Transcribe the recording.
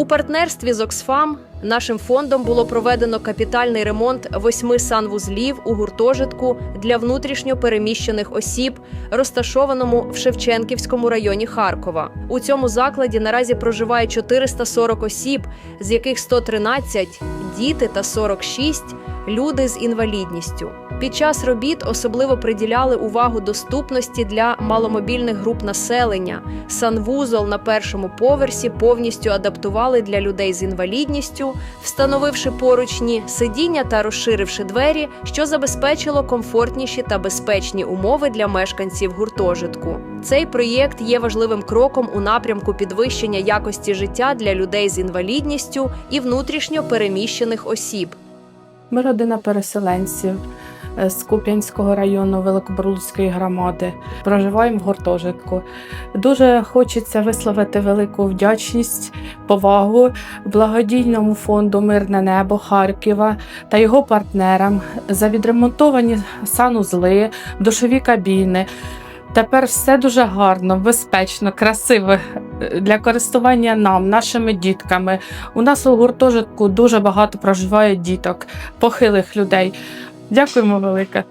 У партнерстві з Оксфам нашим фондом було проведено капітальний ремонт восьми санвузлів у гуртожитку для внутрішньо переміщених осіб, розташованому в Шевченківському районі Харкова. У цьому закладі наразі проживає 440 осіб, з яких 113 – діти та 46 – люди з інвалідністю. Під час робіт особливо приділяли увагу доступності для маломобільних груп населення. Санвузол на першому поверсі повністю адаптували для людей з інвалідністю, встановивши поручні сидіння та розширивши двері, що забезпечило комфортніші та безпечні умови для мешканців гуртожитку. Цей проєкт є важливим кроком у напрямку підвищення якості життя для людей з інвалідністю і внутрішньо переміщених осіб. Ми родина переселенців з Куп'янського району Великобрудської громади. Проживаємо в гуртожитку. Дуже хочеться висловити велику вдячність, повагу благодійному фонду Мирне небо Харкова та його партнерам за відремонтовані санузли, душові кабіни. Тепер все дуже гарно, безпечно, красиво е, для користування нам, нашими дітками. У нас у гуртожитку дуже багато проживає діток, похилих людей. Дякуємо велике.